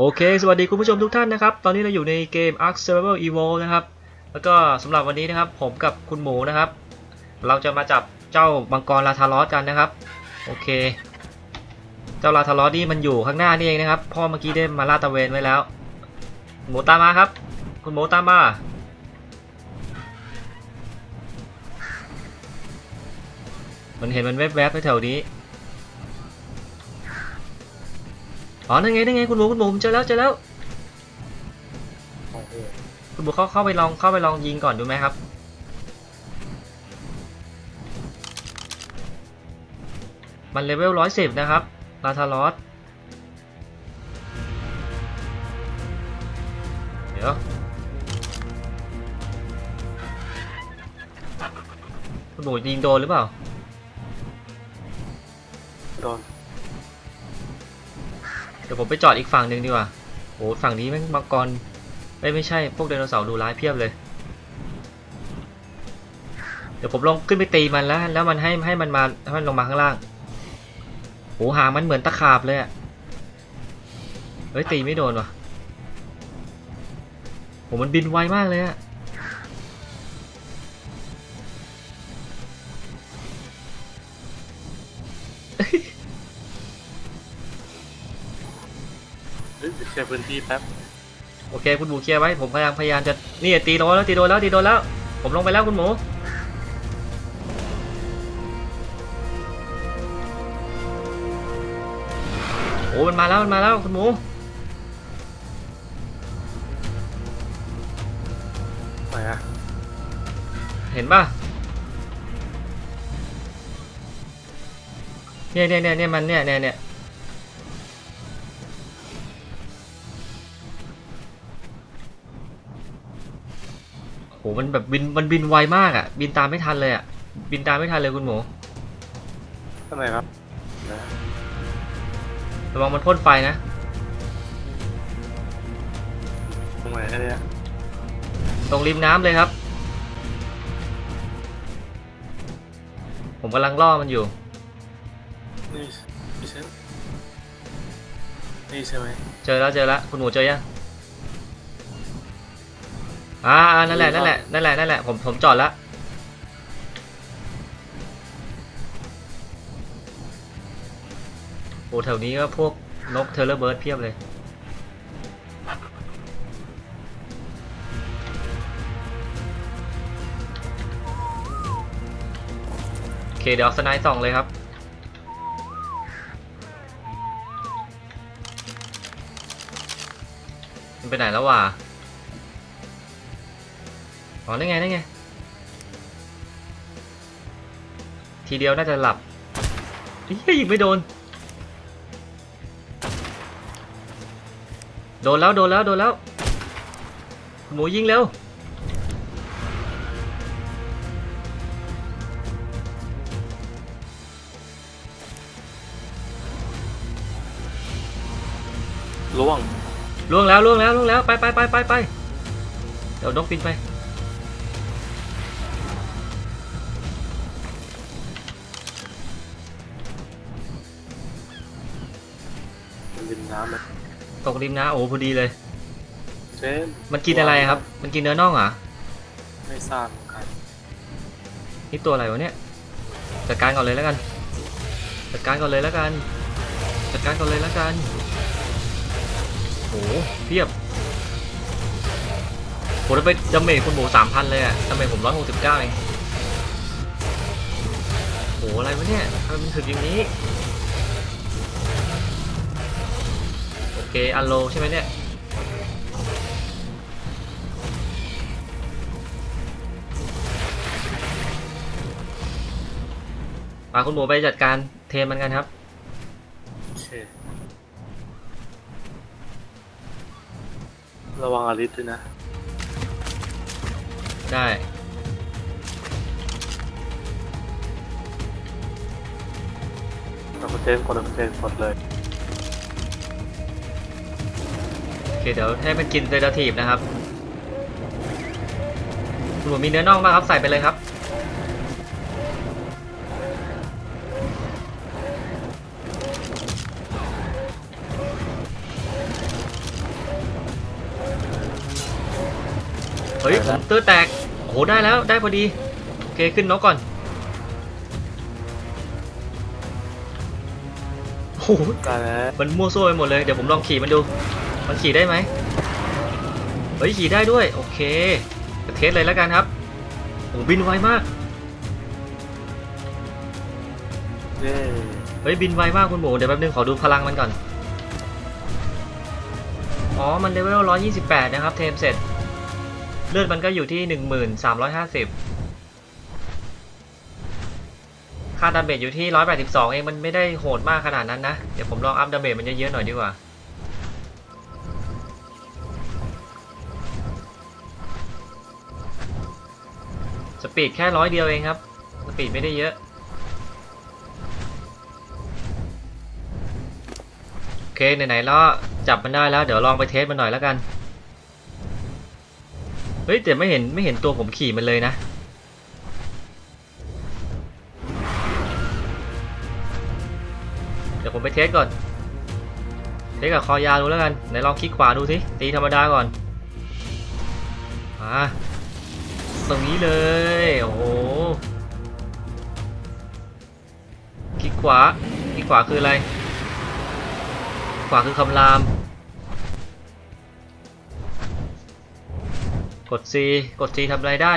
โอเค สวัสดีคุณผู้ชมทุกท่านนะครับ ตอนนี้เราอยู่ในเกม Ark Survival Evolved นะครับ แล้วก็สำหรับวันนี้นะครับ ผมกับคุณหมูนะครับ เราจะมาจับเจ้ามังกรลาทารอสกันนะครับ โอเค เจ้าลาทารอสนี่มันอยู่ข้างหน้านี่เองนะครับ พ่อเมื่อกี้ได้มาลาดตระเวนไว้แล้ว หมูตามมาครับ คุณหมูตามมา มันเห็นมันแวบๆแถวนี้ อ๋อนั่นไงนั่นไงคุณหมูคุณหมูผมเจอแล้วเจอแล้วโอ้โหคุณหมูเข้าเข้าไปลองเข้าไปลองยิงก่อนดูไหมครับ มันเลเวลร้อยสิบนะครับลาทารอสเดี๋ยวคุณหมูยิงโดนหรือเปล่าโดนเดี๋ยวผมไปจอดอีกฝั่งหนึ่งดีกว่าโอ้ฝั่งนี้แม่งมังกรเอ้ยไม่ใช่พวกไดโนเสาร์ดูร้ายเพียบเลย เดี๋ยวผมลองขึ้นไปตีมันแล้ว แล้วมันให้ให้มันมาให้มันลงมาข้างล่างโอ้หางมันเหมือนตะขาบเลยอะเฮ้ยตีไม่โดนว่ะโหมันบินไวมากเลยอะเฮ้ย เคลียร์พื้นที่แป๊บโอเค คุณหมูเคลียร์ไว้ ผมพยายามพยายามจะนี่ตีโดนแล้วตีโดนแล้วตีโดนแล้ว ผมลงไปแล้วคุณหมูโอ้มันมาแล้วมันมาแล้วคุณหมูไหนอะเห็นป่ะเนี่ยเนี่ยเนี่ยเนี่ยมันเนี่ยเนี่ยเนี่ย โหมันแบบบินมันบินไวมากอะ บินตามไม่ทันเลยอะ บินตามไม่ทันเลยคุณหมูข้างในครับนะระวังมันพ่นไฟนะตรงไหนเนี่ยตรงริมน้ำเลยครับ ผมกำลังล่อมันอยู่ นี่ไม่ใช่นี่ใช่ไหมเจอแล้วเจอแล้วคุณหมูเจอยัง อ่าอ่านั่นแหละนั่นแหละนั่นแหละนั่นแหละผมผมจอดแล้วโอ้แถวนี้ก็พวกนกเทเลอร์เบิร์ดเพียบเลยโอเคเดี๋ยวเอาสไนด์ส่องเลยครับมันไปไหนแล้ววะ อ๋อนั่นไงนั่นไง ทีเดียวน่าจะหลับเฮ้ยยิงไม่โดน โดนแล้วโดนแล้วโดนแล้ว หมูยิงเร็วล่วงล่วงแล้วล่วงแล้วล่วงแล้วไปไปไปไปไปเดี๋ยวนกบินไป นดินน้ำแบบตกริมนะโอ้พอดีเลยเจนมันกินอะไรครับ มันกินเนื้อน่องเหรอไม่ทราบเหมือนกันนี่ตัวอะไรวะเนี่ยจัดการก่อนเลยแล้วกันจัดการก่อนเลยแล้วกันจัดการก่อนเลยแล้วกันโอ้โหเพียบโหแล้วไปดาเมจคุณหมูสามพันเลยอะดาเมจผมร้อยหกสิบเก้าเองโหอะไรวะเนี่ยทำไมมันถึงอย่างนี้ เค อันโลใช่ไหมเนี่ย มาคุณหมูไปจัดการเทมมันกันครับ โอเค ระวังอลิสด้วยนะ ได้ เราเจนกดเราเจนกดเลย เคเดี๋ยวให้มันกินเซราทีฟนะครับหมูมีเนื้อน่องมากครับใส่ไปเลยครับ เฮ้ยผมเต้อแตก โอ้หได้แล้วได้พอดี โอเคขึ้นนกก่อนโอ้โหมันมั่วซ่ไปหมดเลย เดี๋ยวผมลองขี่มันดู มันขี่ได้ไหมเฮ้ยขี่ได้ด้วย โอเคจะเทสเลยแล้วกันครับโอ้โหบินไวมากเย้เฮ้ยบินไวมากคุณหมูเดี๋ยวแป๊บนึงขอดูพลังมันก่อน อ๋อ มันเลเวล 128 นะครับ เทมเสร็จ เลือดมันก็อยู่ที่ 1350 ค่าดาเมจอยู่ที่ 182 เอง มันไม่ได้โหดมากขนาดนั้นนะ เดี๋ยวผมลองอัพดาเมจมันเยอะๆหน่อยดีกว่า สปีดแค่ร้อยเดียวเองครับ สปีดไม่ได้เยอะ โอเค ไหนๆแล้วจับมันได้แล้ว เดี๋ยวลองไปเทสมันหน่อยแล้วกัน เฮ้ยแต่ไม่เห็นไม่เห็นตัวผมขี่มันเลยนะ เดี๋ยวผมไปเทสก่อน เทสกับคอยาวดูแล้วกัน ไหนลองคลิกขวาดูสิตีธรรมดาก่อนมา ตรงนี้เลย โอ้โหคลิกขวาคลิกขวาคืออะไร ขวาคือคำราม กด C กด C ทำอะไรได้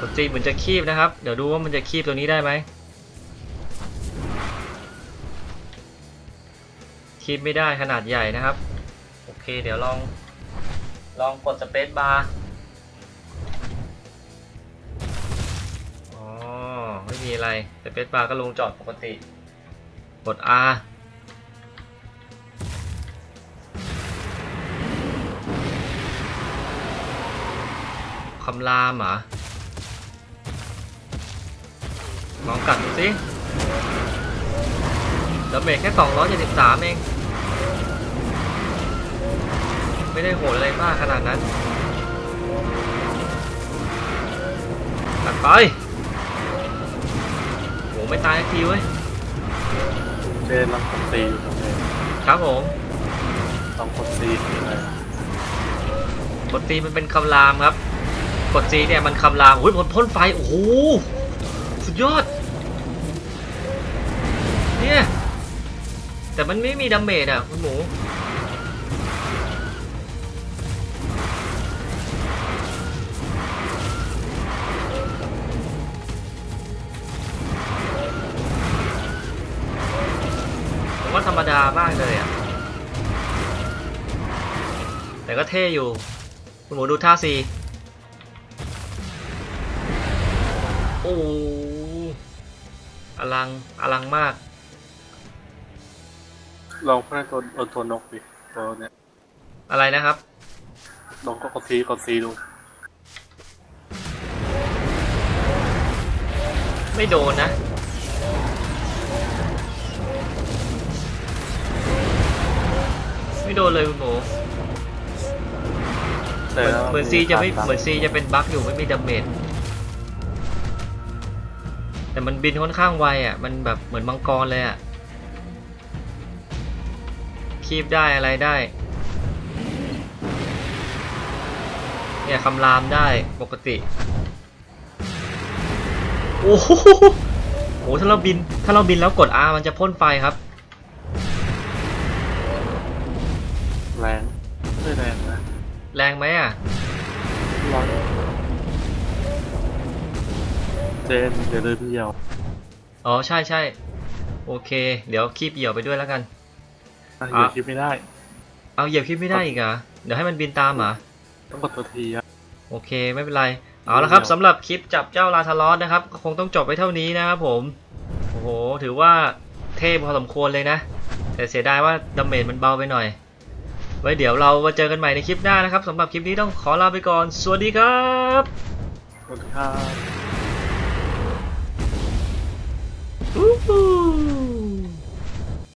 กด C เหมือนจะคีบนะครับ เดี๋ยวดูว่ามันจะคีบตัวนี้ได้ไหมคีบไม่ได้ขนาดใหญ่นะครับ โอเค เดี๋ยวลองลองกดสเปซบาร์ ไม่มีอะไรสเปซบาร์ก็ลงจอดปกติ กด R คำรามเหรอลองกัดดูสิดาเมจแค่ 273 เอง ไม่ได้โหดอะไรมากขนาดนั้น กัดไป ไม่ตายสักทีเว้ยเจนลองกดซีอยู่ตรงนี้ครับผมลองกดซีคืออะไรกดตีมันเป็นคำรามครับกดจีเนี่ยมันคำรามอุ้ยผลพ่นไฟโอ้โหสุดยอดเนี่ยแต่มันไม่มีดาเมจอะคุณหมู ธรรมดามากเลยอะ แต่ก็เท่อยู่ คุณหมูดูท่าซีโอ้โหอลัง อลังมาก ลองเพื่อนตัวเอาตัวนกดิตัวเนี้ยอะไรนะครับ ลองก็กดซีกดซีดู ไม่โดนนะ ไม่โดนเลยคุณหมูเหแต่มือนว่าเหมือนซีจะไม่ขาดเหมือนซีจะเป็นบั๊กอยู่ไม่มีดาเมจแต่มันบินค่อนข้างไวอะ มันแบบเหมือนมังกรเลยอะ คีบได้อะไรได้ เนี่ยคำรามได้ปกติ โอ้โหโอ้โหถ้าเราบินถ้าเราบินแล้วกด R มันจะพ่นไฟครับ แรงไหมอะ ร้อนเจนเดี๋ยวเดินเดียวอ๋อ ใช่ใช่โอเค เดี๋ยวคีบเหยี่ยวไปด้วยแล้วกัน อะอย่าคิดไม่ได้ เอาเหยียบคีบไม่ได้อีกเหรอเดี๋ยวให้มันบินตามเหรอ ต้องกดตัวทีอะโอเคไม่เป็นไร เอาละครับสำหรับคลิปจับเจ้าลาทารอสนะครับก็คงต้องจบไปเท่านี้นะครับผม โอ้โห ถือว่าเท่พอสมควรเลยนะ แต่เสียดายว่าดาเมจมันเบาไปหน่อย ไว้เดี๋ยวเรามาเจอกันใหม่ในคลิปหน้านะครับสำหรับคลิปนี้ต้องขอลาไปก่อน สวัสดีครับสวัสดีครับอู้หู